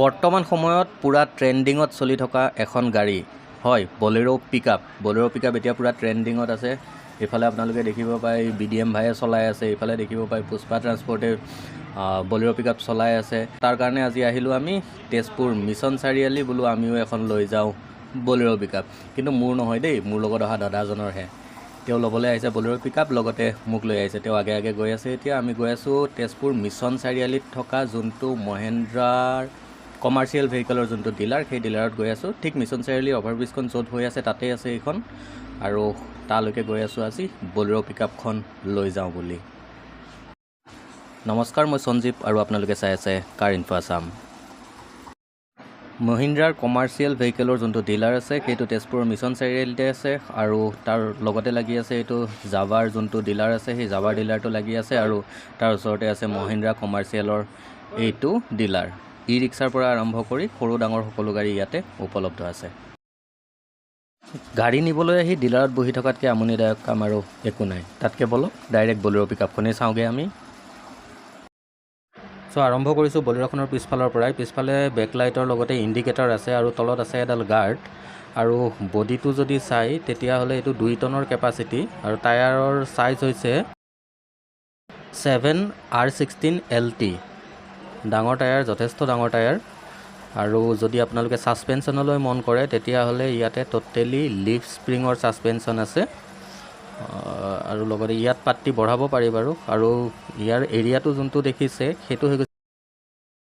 বৰ্তমান সময়ত পূৰা ট্ৰেণ্ডিঙত চলি থকা এখন গাড়ী। হয় Bolero' pick up Bolero' pick up এতিয়া পূৰা ট্ৰেণ্ডিঙত আছে। এইফালে আপোনালোকে দেখিব পায় বি ডি এম ভাইয়ে চলাই আছে। এইফালে দেখিব পায় পুষ্পা ট্ৰান্সপৰ্টে বলেৰ' পিক আপ চলাই আছে। তাৰ কাৰণে আজি আহিলোঁ আমি তেজপুৰ মিছন চাৰিআলি বোলো আমিও এখন লৈ যাওঁ বলেৰ' পিক আপ কিন্তু মোৰ নহয় দেই মোৰ লগত অহা দাদাজনৰহে তেওঁ ল'বলৈ আহিছে বলেৰ' পিক আপ লগতে মোক লৈ আহিছে। তেওঁ আগে আগে গৈ আছে এতিয়া। আমি গৈ আছোঁ তেজপুৰ মিছন চাৰিআলিত থকা যোনটো মহেন্দ্ৰাৰ কমাৰ্চিয়েল ভেহিকেলৰ যোনটো ডিলাৰ সেই ডিলাৰত গৈ আছোঁ। ঠিক মিছন চাৰিআলি অভাৰব্ৰিজখন য'ত হৈ আছে তাতেই আছে এইখন। আৰু তালৈকে গৈ আছোঁ আজি বলেৰ' পিক আপখন লৈ যাওঁ বুলি। নমস্কাৰ মই সঞ্জীৱ আৰু আপোনালোকে চাই আছে কাৰ ইনফো আছাম। মহিন্দ্ৰাৰ কমাৰ্চিয়েল ভেহিকেলৰ যোনটো ডিলাৰ আছে সেইটো তেজপুৰৰ মিছন চাৰিআলিতে আছে আৰু তাৰ লগতে লাগি আছে এইটো জাৱাৰ যোনটো ডিলাৰ আছে সেই জাৱাৰ ডিলাৰটো লাগি আছে আৰু তাৰ ওচৰতে আছে মহিন্দ্ৰা কমাৰ্চিয়েলৰ এইটো ডিলাৰ। ই ৰিক্সাৰ পৰা আৰম্ভ কৰি সৰু ডাঙৰ সকলো গাড়ী ইয়াতে উপলব্ধ আছে। গাড়ী নিবলৈ আহি ডিলাৰত বহি থকাতকৈ আমনিদায়ক কাম আৰু একো নাই। তাতকৈ বলক ডাইৰেক্ট বলেৰ' পিক আপখনেই চাওঁগৈ আমি। চ' আৰম্ভ কৰিছোঁ বলেৰ'খনৰ পিছফালৰ পৰাই। পিছফালে বেকলাইটৰ লগতে ইণ্ডিকেটৰ আছে আৰু তলত আছে এডাল গাৰ্ড আৰু বডিটো যদি চাই, তেতিয়াহ'লে এইটো দুই টনৰ কেপাচিটি আৰু টায়াৰৰ চাইজ হৈছে seven R sixteen L T ডাঙৰ টায়াৰ, যথেষ্ট ডাঙৰ টায়াৰ। আৰু যদি আপোনালোকে ছাছপেনশ্যনলৈ মন কৰে, তেতিয়াহ'লে ইয়াতে ট'টেলি লিফ স্প্ৰিঙৰ ছাছপেনশ্যন আছে। আৰু লগতে ইয়াত পাত্তি বঢ়াব পাৰি বাৰু। আৰু ইয়াৰ এৰিয়াটো যোনটো দেখিছে, সেইটো হৈ গৈছে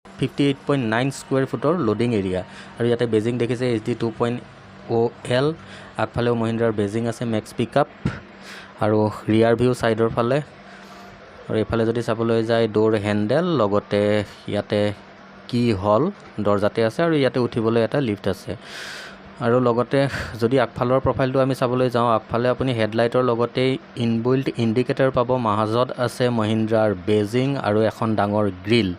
fifty eight point nine square ফুটৰ loading area আৰু ইয়াতে বেজিং দেখিছে H D two point O' L আগফালেও মহিন্দ্ৰাৰ বেজিং আছে মেক্স পিক আপ আৰু ৰিয়াৰ ভিউ ছাইডৰ ফালে। আৰু এইফালে যদি চাবলৈ যায় ড'ৰ হেণ্ডেল লগতে ইয়াতে কি হ'ল দৰ্জাতে আছে আৰু ইয়াতে উঠিবলৈ এটা লিফ্ট আছে। আৰু লগতে যদি আগফালৰ প্ৰফাইলটো আমি চাবলৈ যাওঁ আগফালে আপুনি হেডলাইটৰ লগতেই ইনবিল্ট ইণ্ডিকেটৰ পাব মাজত আছে মহিন্দ্ৰাৰ বেজিং আৰু এখন ডাঙৰ গ্ৰিল।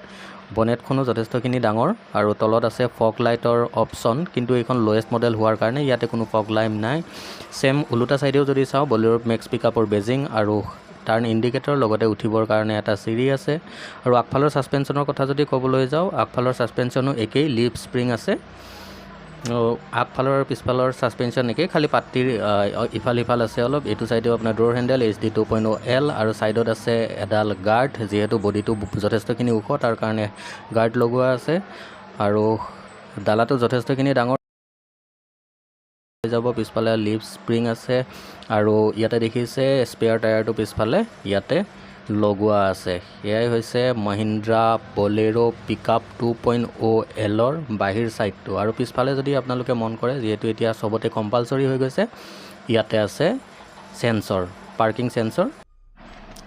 বনেটখনো যথেষ্টখিনি ডাঙৰ আৰু তলত আছে ফগ লাইটৰ অপশ্যন কিন্তু এইখন লয়েষ্ট মডেল হোৱাৰ কাৰণে ইয়াতে কোনো ফগ লাইট নাই। ছেম ওলোটা ছাইডেও যদি চাওঁ বলেৰ' মেক্স পিকআপৰ বেজিং আৰু টাৰ্ণ ইণ্ডিকেটৰ লগতে উঠিবৰ কাৰণে এটা চিৰি আছে। আৰু আগফালৰ ছাছপেনশ্যনৰ কথা যদি ক'বলৈ যাওঁ আগফালৰ ছাছপেনশ্যনো একেই লিপ স্প্ৰিং আছে। আগফালৰ পিছফালৰ ছাছপেনশ্যন একেই খালি পাত্তিৰ আহ, ইফাল সিফাল আছে অলপ এইটো ছাইডেও আপোনাৰ door handle H D two point L আৰু ছাইডত আছে এডাল গাৰ্ড যিহেতু বডিটো যথেষ্টখিনি ওখ তাৰ কাৰণে গাৰ্ড লগোৱা আছে আৰু ডালাটো যথেষ্টখিনি ডাঙৰ হৈ যাব পিছফালে লিপ স্প্ৰিং আছে আৰু ইয়াতে দেখিছে স্পেয়াৰ টায়াৰটো পিছফালে ইয়াতে। লগোৱা আছে। এয়াই হৈছে Mahindra Bolero' pick up two point O' এলৰ বাহিৰ ছাইডটো আৰু পিছফালে যদি আপোনালোকে মন কৰে, যিহেতু এতিয়া চবতে কম্পালচৰি হৈ গৈছে, ইয়াতে আছে চেন্সৰ পাৰ্কিং চেঞ্চৰ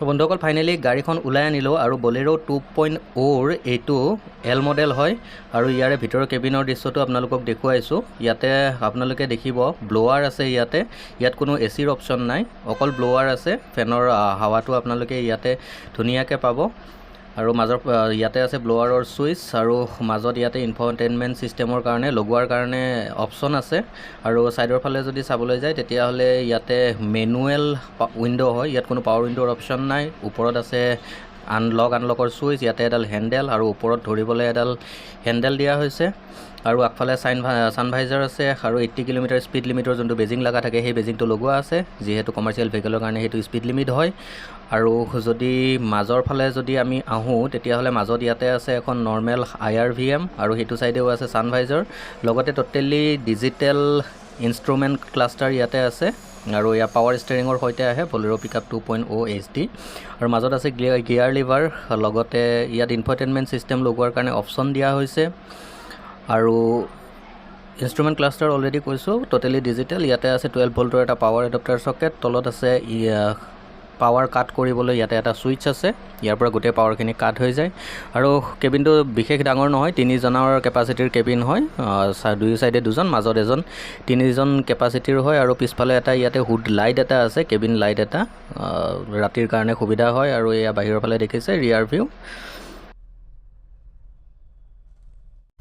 বন্ধুসকল ফাইনেলি গাড়ীখন ওলাই আনিলোঁ আৰু বলেৰ' টু পইণ্ট অ'ৰ এইটো এল মডেল হয়। আৰু ইয়াৰে ভিতৰৰ কেবিনৰ দৃশ্যটো আপোনালোকক দেখুৱাইছোঁ। ইয়াতে আপোনালোকে দেখিব ব্ল'ৱাৰ আছে ইয়াতে। ইয়াত কোনো এ চিৰ অপশ্যন নাই। অকল ব্ল'ৱাৰ আছে। ফেনৰ হাৱাটো আপোনালোকে ইয়াতে ধুনীয়াকৈ পাব। আৰু মাজৰ ইয়াতে আছে ব্ল'ৱাৰৰ ছুইচ আৰু মাজত ইয়াতে ইনফৰটেইনমেণ্ট ছিষ্টেমৰ কাৰণে লগোৱাৰ কাৰণে অপশ্যন আছে। আৰু ছাইডৰ ফালে যদি চাবলৈ যায় তেতিয়াহ'লে ইয়াতে মেনুৱেল উইণ্ড' হয়। ইয়াত কোনো পাৱাৰ উইণ্ড'ৰ অপশ্যন নাই। ওপৰত আছে আনলক আনলকৰ ছুইচ ইয়াতে এডাল হেণ্ডেল আৰু ওপৰত ধৰিবলৈ এডাল হেণ্ডেল দিয়া হৈছে। আৰু আগফালে চাইন ছানভাইজাৰ আছে আৰু এইট্টি কিলোমিটাৰ স্পীড লিমিটৰ যোনটো বেজিং লগা থাকে, সেই বেজিংটো লগোৱা আছে। যিহেতু কমাৰ্চিয়েল ভেহিকেলৰ কাৰণে সেইটো স্পীড লিমিট হয়। আৰু যদি মাজৰ ফালে যদি আমি আহোঁ, তেতিয়াহ'লে মাজত ইয়াতে আছে এখন normal I R V M আৰু সেইটো ছাইডেও আছে ছানভাইজাৰ লগতে ট'টেলি ডিজিটেল ইনষ্ট্ৰুমেণ্ট ক্লাষ্টাৰ ইয়াতে আছে। আৰু ইয়াৰ পাৱাৰ ষ্টেৰিঙৰ সৈতে আহে Bolero' pick up two point O' H D আৰু মাজত আছে গিয়াৰ গিয়াৰ লিভাৰ লগতে ইয়াত ইনফৰটেইনমেণ্ট ছিষ্টেম লগোৱাৰ কাৰণে অপশ্যন দিয়া হৈছে। আৰু ইনষ্ট্ৰুমেণ্ট ক্লাষ্টাৰ অলৰেডি কৈছোঁ ট'টেলি ডিজিটেল ইয়াতে আছে টুৱেল্ভ ভল্টৰ এটা পাৱাৰ এডপ্টাৰ চকেট তলত আছে পাৱাৰ কাট কৰিবলৈ ইয়াতে এটা ছুইচ আছে। ইয়াৰ পৰা গোটেই পাৱাৰখিনি কাট হৈ যায়। আৰু কেবিনটো বিশেষ ডাঙৰ নহয়, তিনিজনৰ কেপাচিটিৰ কেবিন হয়। দুয়ো ছাইডে দুজন, মাজত এজন। তিনিজন কেপাচিটিৰ হয় আৰু পিছফালে এটা ইয়াতে হুড লাইট এটা আছে, কেবিন লাইট এটা। ৰাতিৰ কাৰণে সুবিধা হয় আৰু এয়া বাহিৰৰ ফালে দেখিছে ৰিয়াৰ ভিউ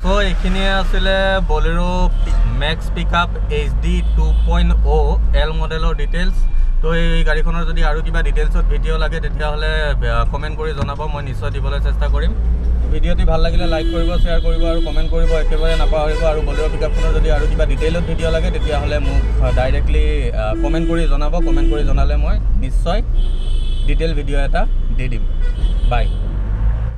চ' এইখিনিয়ে আছিলে Bolero' Maxx pick up H D two point O' L মডেলৰ ডিটেইলছ তো এই গাড়ীখনৰ যদি আৰু কিবা ডিটেইলছত ভিডিঅ' লাগে, তেতিয়াহ'লে কমেণ্ট কৰি জনাব, মই নিশ্চয় দিবলৈ চেষ্টা কৰিম। ভিডিঅ'টি ভালো লাগিলে লাইক কৰিব শ্বেয়াৰ কৰিব আৰু কমেণ্ট কৰিব, একেবাৰে নাপাহৰিব। আৰু বলেৰ' পিকআপখনৰ যদি আৰু কিবা ডিটেইলত ভিডিঅ' লাগে, তেতিয়াহ'লে মোক ডাইৰেক্টলি কমেণ্ট কৰি জনাব। কমেণ্ট কৰি জনালে মই নিশ্চয় ডিটেইল ভিডিঅ' এটা দি দিম। বাই